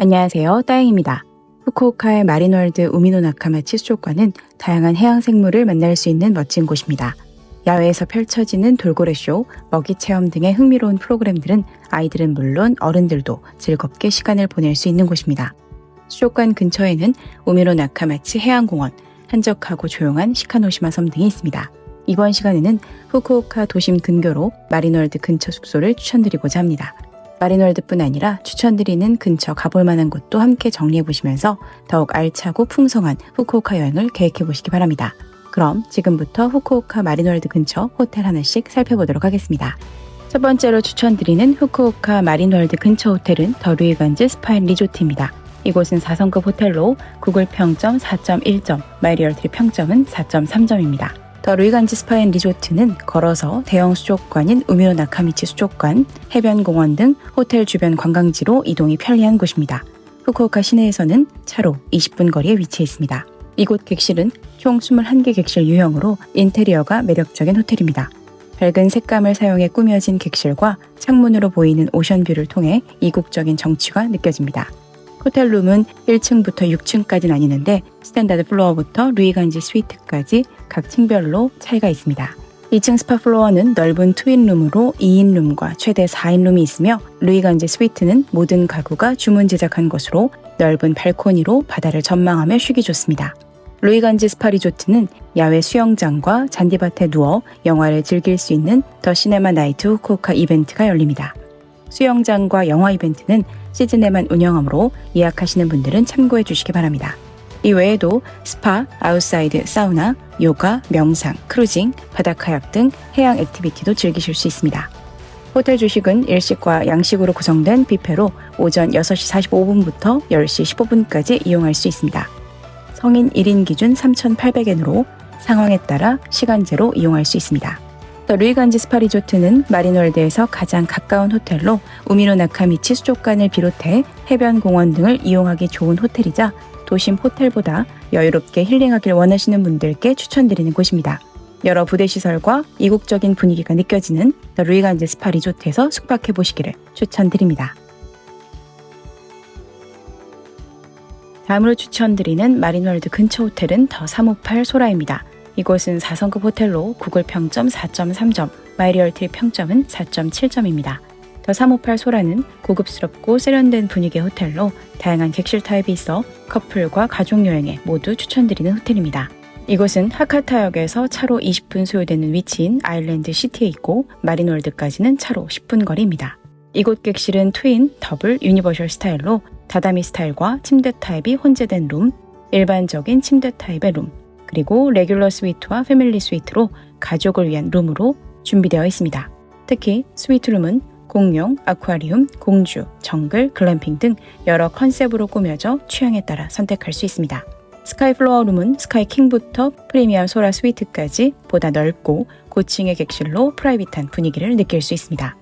안녕하세요. 따영입니다. 후쿠오카의 마린월드 우미노 나카마치 수족관은 다양한 해양 생물을 만날 수 있는 멋진 곳입니다. 야외에서 펼쳐지는 돌고래 쇼, 먹이 체험 등의 흥미로운 프로그램들은 아이들은 물론 어른들도 즐겁게 시간을 보낼 수 있는 곳입니다. 수족관 근처에는 우미노 나카마치 해양공원, 한적하고 조용한 시카노시마 섬 등이 있습니다. 이번 시간에는 후쿠오카 도심 근교로 마린월드 근처 숙소를 추천드리고자 합니다. 마린월드뿐 아니라 추천드리는 근처 가볼 만한 곳도 함께 정리해 보시면서 더욱 알차고 풍성한 후쿠오카 여행을 계획해 보시기 바랍니다. 그럼 지금부터 후쿠오카 마린월드 근처 호텔 하나씩 살펴보도록 하겠습니다. 첫 번째로 추천드리는 후쿠오카 마린월드 근처 호텔은 더 루이간즈 스파인 리조트입니다. 이곳은 4성급 호텔로 구글 평점 4.1점, 마리얼트리 평점은 4.3점입니다. 더 루이간지 스파인 리조트는 걸어서 대형 수족관인 우미노 나카미치 수족관, 해변공원 등 호텔 주변 관광지로 이동이 편리한 곳입니다. 후쿠오카 시내에서는 차로 20분 거리에 위치해 있습니다. 이곳 객실은 총 21개 객실 유형으로 인테리어가 매력적인 호텔입니다. 밝은 색감을 사용해 꾸며진 객실과 창문으로 보이는 오션뷰를 통해 이국적인 정취가 느껴집니다. 호텔 룸은 1층부터 6층까지 나뉘는데 스탠다드 플로어부터 루이간지 스위트까지 각 층별로 차이가 있습니다. 2층 스파 플로어는 넓은 트윈룸으로 2인 룸과 최대 4인 룸이 있으며 루이간지 스위트는 모든 가구가 주문 제작한 것으로 넓은 발코니로 바다를 전망하며 쉬기 좋습니다. 루이간지 스파 리조트는 야외 수영장과 잔디밭에 누워 영화를 즐길 수 있는 더 시네마 나이트 후쿠오카 이벤트가 열립니다. 수영장과 영화 이벤트는 시즌에만 운영하므로 예약하시는 분들은 참고해 주시기 바랍니다. 이 외에도 스파, 아웃사이드 사우나, 요가, 명상, 크루징, 바다카약 등 해양 액티비티도 즐기실 수 있습니다. 호텔 주식은 일식과 양식으로 구성된 뷔페로 오전 6시 45분부터 10시 15분까지 이용할 수 있습니다. 성인 1인 기준 3,800엔으로 상황에 따라 시간제로 이용할 수 있습니다. 더 루이간지 스파 리조트는 마린월드에서 가장 가까운 호텔로 우미노 나카미치 수족관을 비롯해 해변 공원 등을 이용하기 좋은 호텔이자 도심 호텔보다 여유롭게 힐링하길 원하시는 분들께 추천드리는 곳입니다. 여러 부대 시설과 이국적인 분위기가 느껴지는 더 루이간지 스파 리조트에서 숙박해 보시기를 추천드립니다. 다음으로 추천드리는 마린월드 근처 호텔은 더 358 소라입니다. 이곳은 4성급 호텔로 구글 평점 4.3점, 마이리얼티 평점은 4.7점입니다. 더 358 소라는 고급스럽고 세련된 분위기의 호텔로 다양한 객실 타입이 있어 커플과 가족 여행에 모두 추천드리는 호텔입니다. 이곳은 하카타역에서 차로 20분 소요되는 위치인 아일랜드 시티에 있고 마린월드까지는 차로 10분 거리입니다. 이곳 객실은 트윈, 더블, 유니버셜 스타일로 다다미 스타일과 침대 타입이 혼재된 룸, 일반적인 침대 타입의 룸, 그리고 레귤러 스위트와 패밀리 스위트로 가족을 위한 룸으로 준비되어 있습니다. 특히 스위트룸은 공룡, 아쿠아리움, 공주, 정글, 글램핑 등 여러 컨셉으로 꾸며져 취향에 따라 선택할 수 있습니다. 스카이 플로어 룸은 스카이 킹부터 프리미엄 소라 스위트까지 보다 넓고 고층의 객실로 프라이빗한 분위기를 느낄 수 있습니다.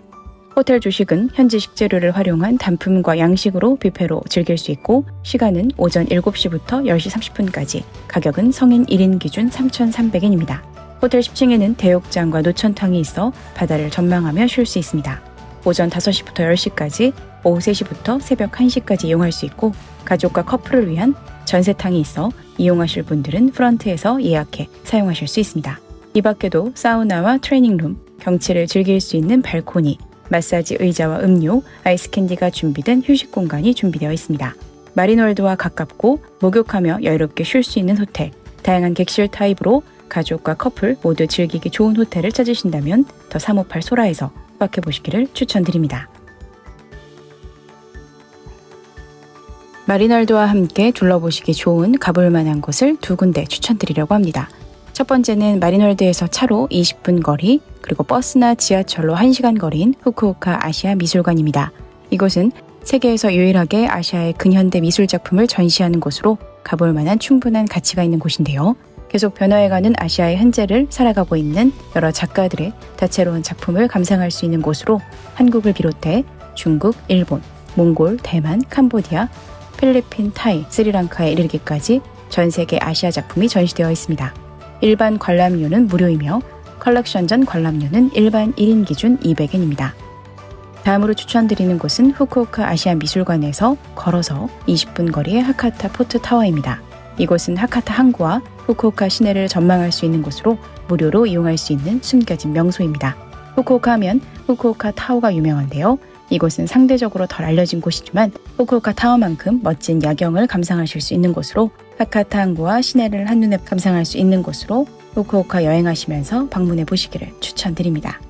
호텔 조식은 현지 식재료를 활용한 단품과 양식으로 뷔페로 즐길 수 있고 시간은 오전 7시부터 10시 30분까지 가격은 성인 1인 기준 3,300엔입니다. 호텔 10층에는 대욕장과 노천탕이 있어 바다를 전망하며 쉴 수 있습니다. 오전 5시부터 10시까지 오후 3시부터 새벽 1시까지 이용할 수 있고 가족과 커플을 위한 전세탕이 있어 이용하실 분들은 프런트에서 예약해 사용하실 수 있습니다. 이 밖에도 사우나와 트레이닝룸, 경치를 즐길 수 있는 발코니, 마사지 의자와 음료, 아이스 캔디가 준비된 휴식 공간이 준비되어 있습니다. 마린월드와 가깝고 목욕하며 여유롭게 쉴 수 있는 호텔, 다양한 객실 타입으로 가족과 커플 모두 즐기기 좋은 호텔을 찾으신다면 더 358 소라에서 숙박해 보시기를 추천드립니다. 마리널드와 함께 둘러보시기 좋은 가볼 만한 곳을 두 군데 추천드리려고 합니다. 첫 번째는 마리널드에서 차로 20분 거리, 그리고 버스나 지하철로 1시간 거리인 후쿠오카 아시아 미술관입니다. 이곳은 세계에서 유일하게 아시아의 근현대 미술 작품을 전시하는 곳으로 가볼 만한 충분한 가치가 있는 곳인데요. 계속 변화해가는 아시아의 현재를 살아가고 있는 여러 작가들의 다채로운 작품을 감상할 수 있는 곳으로 한국을 비롯해 중국, 일본, 몽골, 대만, 캄보디아, 필리핀, 타이, 스리랑카에 이르기까지 전 세계 아시아 작품이 전시되어 있습니다. 일반 관람료는 무료이며 컬렉션 전 관람료는 일반 1인 기준 200엔입니다. 다음으로 추천드리는 곳은 후쿠오카 아시아 미술관에서 걸어서 20분 거리의 하카타 포트 타워입니다. 이곳은 하카타 항구와 후쿠오카 시내를 전망할 수 있는 곳으로 무료로 이용할 수 있는 숨겨진 명소입니다. 후쿠오카 하면 후쿠오카 타워가 유명한데요. 이곳은 상대적으로 덜 알려진 곳이지만 후쿠오카 타워만큼 멋진 야경을 감상하실 수 있는 곳으로 하카타 항구와 시내를 한눈에 감상할 수 있는 곳으로 후쿠오카 여행하시면서 방문해 보시기를 추천드립니다.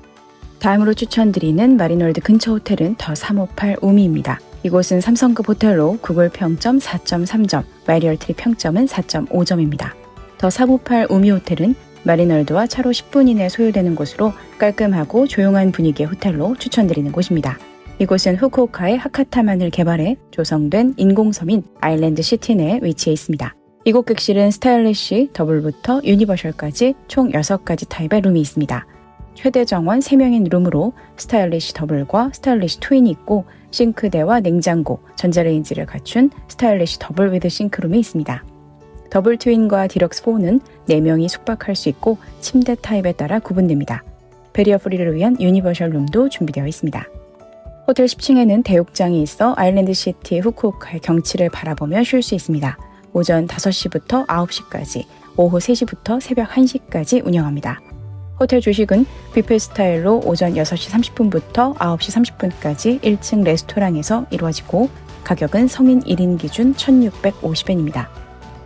다음으로 추천드리는 마리놀드 근처 호텔은 더 358 우미입니다. 이곳은 삼성급 호텔로 구글 평점 4.3점, 마리얼트리 평점은 4.5점입니다. 더458 우미 호텔은 마리널드와 차로 10분 이내 소요되는 곳으로 깔끔하고 조용한 분위기의 호텔로 추천드리는 곳입니다. 이곳은 후쿠오카의 하카타만을 개발해 조성된 인공섬인 아일랜드 시티 내에 위치해 있습니다. 이곳 객실은 스타일리쉬, 더블부터 유니버셜까지 총 6가지 타입의 룸이 있습니다. 최대 정원 3명인 룸으로 스타일리쉬 더블과 스타일리쉬 트윈이 있고 싱크대와 냉장고, 전자레인지를 갖춘 스타일리쉬 더블 위드 싱크룸이 있습니다. 더블 트윈과 디럭스 4는 4명이 숙박할 수 있고 침대 타입에 따라 구분됩니다. 베리어 프리를 위한 유니버셜 룸도 준비되어 있습니다. 호텔 10층에는 대욕장이 있어 아일랜드 시티 후쿠오카의 경치를 바라보며 쉴 수 있습니다. 오전 5시부터 9시까지, 오후 3시부터 새벽 1시까지 운영합니다. 호텔 조식은 뷔페 스타일로 오전 6시 30분부터 9시 30분까지 1층 레스토랑에서 이루어지고 가격은 성인 1인 기준 1,650엔입니다.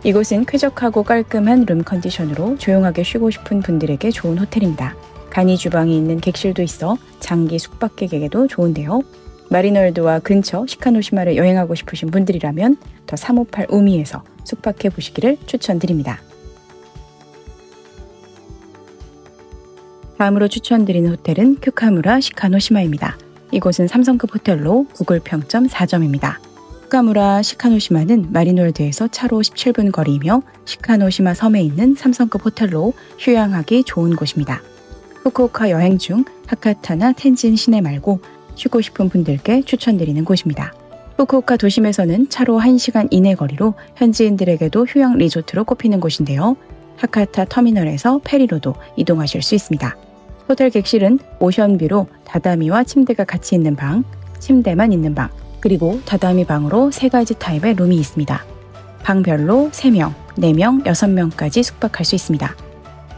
이곳은 쾌적하고 깔끔한 룸 컨디션으로 조용하게 쉬고 싶은 분들에게 좋은 호텔입니다. 간이 주방이 있는 객실도 있어 장기 숙박객에게도 좋은데요. 마리널드와 근처 시카노시마를 여행하고 싶으신 분들이라면 더 358 우미에서 숙박해 보시기를 추천드립니다. 다음으로 추천드리는 호텔은 큐카무라 시카노시마입니다. 이곳은 삼성급 호텔로 구글 평점 4점입니다. 큐카무라 시카노시마는 마리놀드에서 차로 17분 거리이며 시카노시마 섬에 있는 삼성급 호텔로 휴양하기 좋은 곳입니다. 후쿠오카 여행 중 하카타나 텐진 시내 말고 쉬고 싶은 분들께 추천드리는 곳입니다. 후쿠오카 도심에서는 차로 1시간 이내 거리로 현지인들에게도 휴양 리조트로 꼽히는 곳인데요. 하카타 터미널에서 페리로도 이동하실 수 있습니다. 호텔 객실은 오션뷰로 다다미와 침대가 같이 있는 방, 침대만 있는 방, 그리고 다다미 방으로 세 가지 타입의 룸이 있습니다. 방별로 3명, 4명, 6명까지 숙박할 수 있습니다.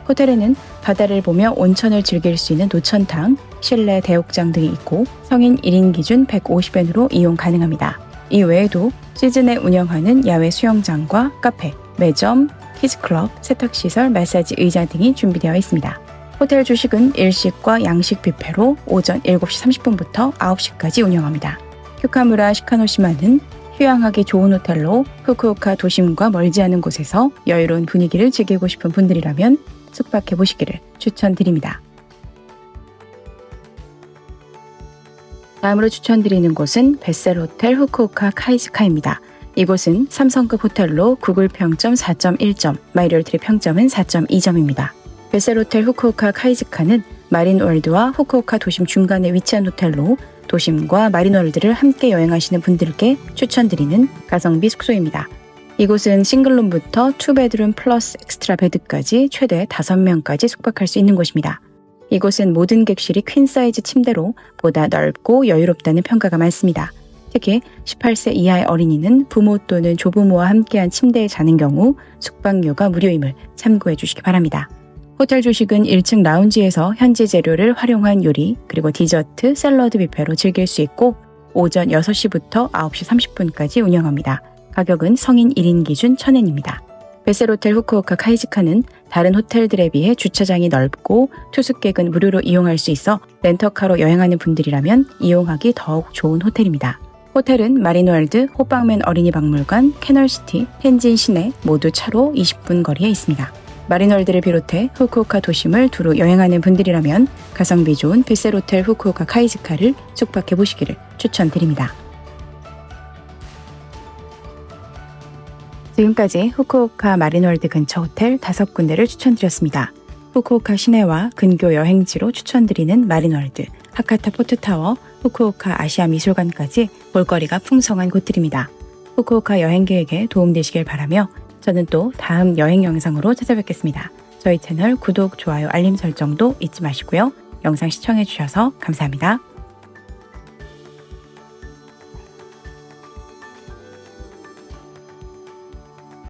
호텔에는 바다를 보며 온천을 즐길 수 있는 노천탕, 실내 대욕장 등이 있고 성인 1인 기준 150엔으로 이용 가능합니다. 이 외에도 시즌에 운영하는 야외 수영장과 카페, 매점, 키즈클럽, 세탁시설, 마사지 의자 등이 준비되어 있습니다. 호텔 주식은 일식과 양식 뷔페로 오전 7시 30분부터 9시까지 운영합니다. 큐카무라 시카노시마는 휴양하기 좋은 호텔로 후쿠오카 도심과 멀지 않은 곳에서 여유로운 분위기를 즐기고 싶은 분들이라면 숙박해 보시기를 추천드립니다. 다음으로 추천드리는 곳은 베셀 호텔 후쿠오카 카이즈카입니다. 이곳은 삼성급 호텔로 구글 평점 4.1점, 마이리얼트리 평점은 4.2점입니다. 베셀 호텔 후쿠오카 카이즈카는 마린월드와 후쿠오카 도심 중간에 위치한 호텔로 도심과 마린월드를 함께 여행하시는 분들께 추천드리는 가성비 숙소입니다. 이곳은 싱글룸부터 투베드룸 플러스 엑스트라 베드까지 최대 5명까지 숙박할 수 있는 곳입니다. 이곳은 모든 객실이 퀸 사이즈 침대로 보다 넓고 여유롭다는 평가가 많습니다. 특히 18세 이하의 어린이는 부모 또는 조부모와 함께한 침대에 자는 경우 숙박료가 무료임을 참고해 주시기 바랍니다. 호텔 조식은 1층 라운지에서 현지 재료를 활용한 요리, 그리고 디저트, 샐러드 뷔페로 즐길 수 있고 오전 6시부터 9시 30분까지 운영합니다. 가격은 성인 1인 기준 1000엔입니다. 베셀호텔 후쿠오카 카이지카는 다른 호텔들에 비해 주차장이 넓고 투숙객은 무료로 이용할 수 있어 렌터카로 여행하는 분들이라면 이용하기 더욱 좋은 호텔입니다. 호텔은 마린월드, 호빵맨 어린이 박물관, 캐널시티, 텐진 시내 모두 차로 20분 거리에 있습니다. 마린월드를 비롯해 후쿠오카 도심을 두루 여행하는 분들이라면 가성비 좋은 베셀호텔 후쿠오카 카이즈카를 숙박해 보시기를 추천드립니다. 지금까지 후쿠오카 마린월드 근처 호텔 다섯 군데를 추천드렸습니다. 후쿠오카 시내와 근교 여행지로 추천드리는 마린월드, 하카타 포트타워, 후쿠오카 아시아 미술관까지 볼거리가 풍성한 곳들입니다. 후쿠오카 여행 계획에 도움되시길 바라며 저는 또 다음 여행 영상으로 찾아뵙겠습니다. 저희 채널 구독, 좋아요, 알림 설정도 잊지 마시고요. 영상 시청해주셔서 감사합니다.